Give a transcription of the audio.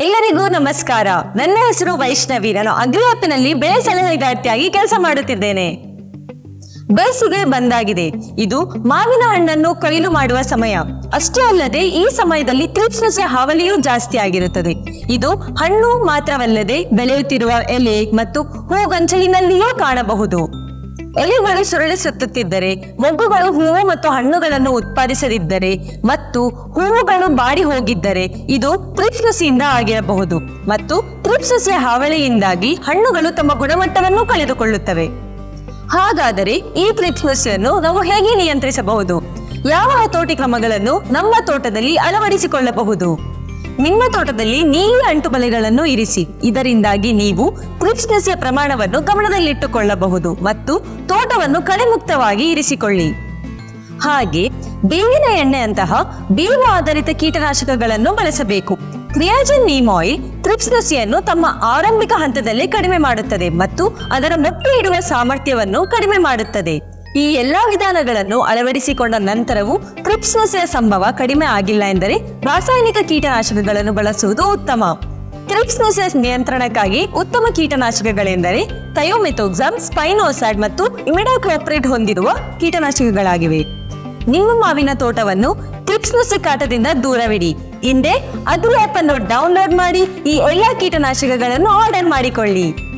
ಎಲ್ಲರಿಗೂ ನಮಸ್ಕಾರ. ನನ್ನ ಹೆಸರು ವೈಷ್ಣವಿ. ನಾನು ಅಗ್ರಿಯಾಪ್ನಲ್ಲಿ ಬೆಳೆ ಸಲಹೆಗಾರ್ತಿಯಾಗಿ ಕೆಲಸ ಮಾಡುತ್ತಿದ್ದೇನೆ. ಬೇಸಿಗೆ ಬಂದಾಗಿದೆ. ಇದು ಮಾವಿನ ಹಣ್ಣನ್ನು ಕೊಯ್ಲು ಮಾಡುವ ಸಮಯ. ಅಷ್ಟೇ ಅಲ್ಲದೆ ಈ ಸಮಯದಲ್ಲಿ ನುಸಿ ಹಾವಳಿಯೂ ಜಾಸ್ತಿ ಆಗಿರುತ್ತದೆ. ಇದು ಹಣ್ಣು ಮಾತ್ರವಲ್ಲದೆ ಬೆಳೆಯುತ್ತಿರುವ ಎಲೆ ಮತ್ತು ಹೂಗಂಚಲಿನಲ್ಲಿಯೂ ಕಾಣಬಹುದು. ಎಲೆಗಳು ಸುರಳಿ ಸುತ್ತುತ್ತಿದ್ದರೆ, ಮೊಗ್ಗುಗಳು ಹೂವು ಮತ್ತು ಹಣ್ಣುಗಳನ್ನು ಉತ್ಪಾದಿಸದಿದ್ದರೆ ಮತ್ತು ಹೂವುಗಳು ಬಾಡಿ ಹೋಗಿದ್ದರೆ ಇದು ತ್ರಿಪ್ಸ್ ನುಸಿಯಿಂದ ಆಗಿರಬಹುದು ಮತ್ತು ತ್ರಿಪ್ಸ್ ನುಸಿಯ ಹಾವಳಿಯಿಂದಾಗಿ ಹಣ್ಣುಗಳು ತಮ್ಮ ಗುಣಮಟ್ಟವನ್ನು ಕಳೆದುಕೊಳ್ಳುತ್ತವೆ. ಹಾಗಾದರೆ ಈ ತ್ರಿಪ್ಸಸಿಯನ್ನು ನಾವು ಹೇಗೆ ನಿಯಂತ್ರಿಸಬಹುದು? ಯಾವ ಹತೋಟಿ ಕ್ರಮಗಳನ್ನು ನಮ್ಮ ತೋಟದಲ್ಲಿ ಅಳವಡಿಸಿಕೊಳ್ಳಬಹುದು? ನಿಮ್ಮ ತೋಟದಲ್ಲಿ ನೀಲಿ ಅಂಟುಬಲೆಗಳನ್ನು ಇರಿಸಿ. ಇದರಿಂದಾಗಿ ನೀವು ನುಸಿಯ ಪ್ರಮಾಣವನ್ನು ಗಮನದಲ್ಲಿಟ್ಟುಕೊಳ್ಳಬಹುದು ಮತ್ತು ತೋಟವನ್ನು ಕಳೆಮುಕ್ತವಾಗಿ ಇರಿಸಿಕೊಳ್ಳಿ. ಹಾಗೆ ಬೇವಿನ ಎಣ್ಣೆಯಂತಹ ಬೇವು ಆಧಾರಿತ ಕೀಟನಾಶಕಗಳನ್ನು ಬಳಸಬೇಕು. ಕ್ರಿಯಾಜನ್ ನೀಮ್ ಆಯಿಲ್ ತ್ರಿಪ್ಸ್ ನುಸಿಯನ್ನು ತಮ್ಮ ಆರಂಭಿಕ ಹಂತದಲ್ಲಿ ಕಡಿಮೆ ಮಾಡುತ್ತದೆ ಮತ್ತು ಅದರ ಮೊಟ್ಟೆ ಇಡುವ ಸಾಮರ್ಥ್ಯವನ್ನು ಕಡಿಮೆ ಮಾಡುತ್ತದೆ. ಈ ಎಲ್ಲಾ ವಿಧಾನಗಳನ್ನು ಅಳವಡಿಸಿಕೊಂಡ ನಂತರವೂ ತ್ರಿಪ್ಸ್ ಸಂಭವ ಕಡಿಮೆ ಆಗಿಲ್ಲ ಎಂದರೆ ರಾಸಾಯನಿಕ ಕೀಟನಾಶಕಗಳನ್ನು ಬಳಸುವುದು ಉತ್ತಮ. ತ್ರಿಪ್ಸ್ ನಿಯಂತ್ರಣಕ್ಕಾಗಿ ಉತ್ತಮ ಕೀಟನಾಶಕಗಳೆಂದರೆ ಥಯೋಮೆಥೋಕ್ಸಾಮ್ ಸ್ಪೈನೋಸಾಡ್ ಮತ್ತು ಇಮಿಡಾಕ್ಲೋಪ್ರೇಟ್ ಹೊಂದಿರುವ ಕೀಟನಾಶಕಗಳಾಗಿವೆ. ನಿಮ್ಮ ಮಾವಿನ ತೋಟವನ್ನು ತ್ರಿಪ್ಸ್ ಕಾಟದಿಂದ ದೂರವಿಡಿ. ಹಿಂದೆ ಅದು ಆಪ್ ಅನ್ನು ಡೌನ್ಲೋಡ್ ಮಾಡಿ ಈ ಎಲ್ಲಾ ಕೀಟನಾಶಕಗಳನ್ನು ಆರ್ಡರ್ ಮಾಡಿಕೊಳ್ಳಿ.